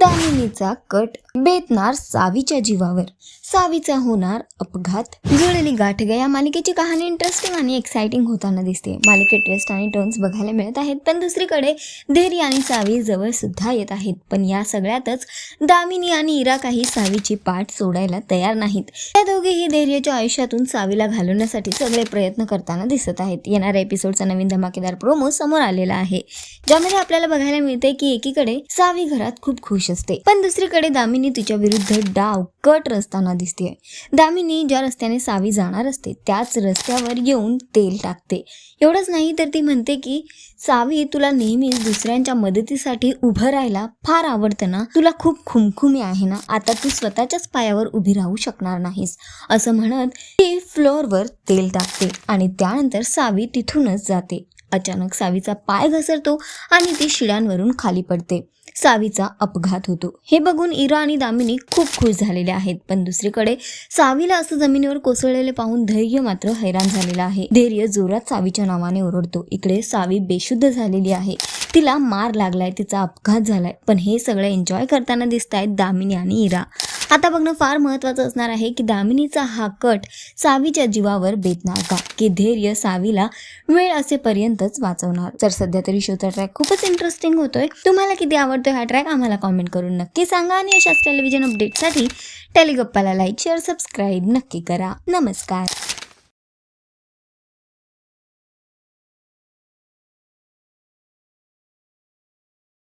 दामिनीचा cut बेतणार सावीच्या जीवावर. सावीचा होणार अपघात. जुळली गाठ ग या मालिकेची कहाणी इंटरेस्टिंग आणि एक्साइटिंग होताना दिसते. मालिकेत ट्विस्ट आणि टर्न्स बघायला मिळत आहेत पण दुसरीकडे धैर्य आणि सावी जवळ सुद्धा येत आहेत. पण या सगळ्यातच दामिनी आणि इरा काही सावीची पाठ सोडायला तयार नाहीत. त्या दोघेही धैर्याच्या आयुष्यातून सावीला घालवण्यासाठी सगळे प्रयत्न करताना दिसत आहेत. येणाऱ्या एपिसोडचा नवीन धमाकेदार प्रोमो समोर आलेला आहे ज्यामध्ये आपल्याला बघायला मिळते की एकीकडे सावी घरात खूप खुश असते पण दुसरीकडे दामिनी तिच्या विरुद्ध डाव कट रचताना दिसते दामिनी ज्या रस्त्याने सावी जाणार असते त्याच रस्त्यावर येऊन तेल टाकते. एवढंच नाही तर ती म्हणते की सावी तुला नेहमीच दुसऱ्यांच्या मदतीसाठी उभं राहायला फार आवडतं ना? तुला खूप खुमखुमी आहे ना? आता तू स्वतःच्याच पायावर उभी राहू शकणार नाहीस. असं म्हणत ती फ्लोअरवर तेल टाकते आणि त्यानंतर सावी तिथूनच जाते. अचानक सावीचा पाय घसरतो आणि ती शिड्यांवरून खाली पडते. सावीचा अपघात होतो. हे बघून इरा आणि दामिनी खूप खुश झालेले आहेत. पण दुसरीकडे सावीला असं जमिनीवर कोसळलेले पाहून धैर्य मात्र हैराण झालेलं आहे. धैर्य जोरात सावीच्या नावाने ओरडतो. इकडे सावी बेशुद्ध झालेली आहे. तिला मार लागलाय. तिचा अपघात झालाय. पण हे सगळं एन्जॉय करताना दिसत आहेत दामिनी आणि इरा. आता बघणं फार महत्त्वाचं असणार आहे की दामिनीचा हा कट सावीच्या जीवावर बेतणार का की धैर्य सावीला वेळ असेपर्यंतच वाचवणार. तर सध्या तरी शोचा ट्रॅक खूपच इंटरेस्टिंग होतोय. तुम्हाला किती आवडतोय हा ट्रॅक आम्हाला कॉमेंट करून नक्की सांगा आणि अशाच टेलिव्हिजन अपडेटसाठी टेलिगप्पाला लाईक शेअर सबस्क्राईब नक्की करा. नमस्कार.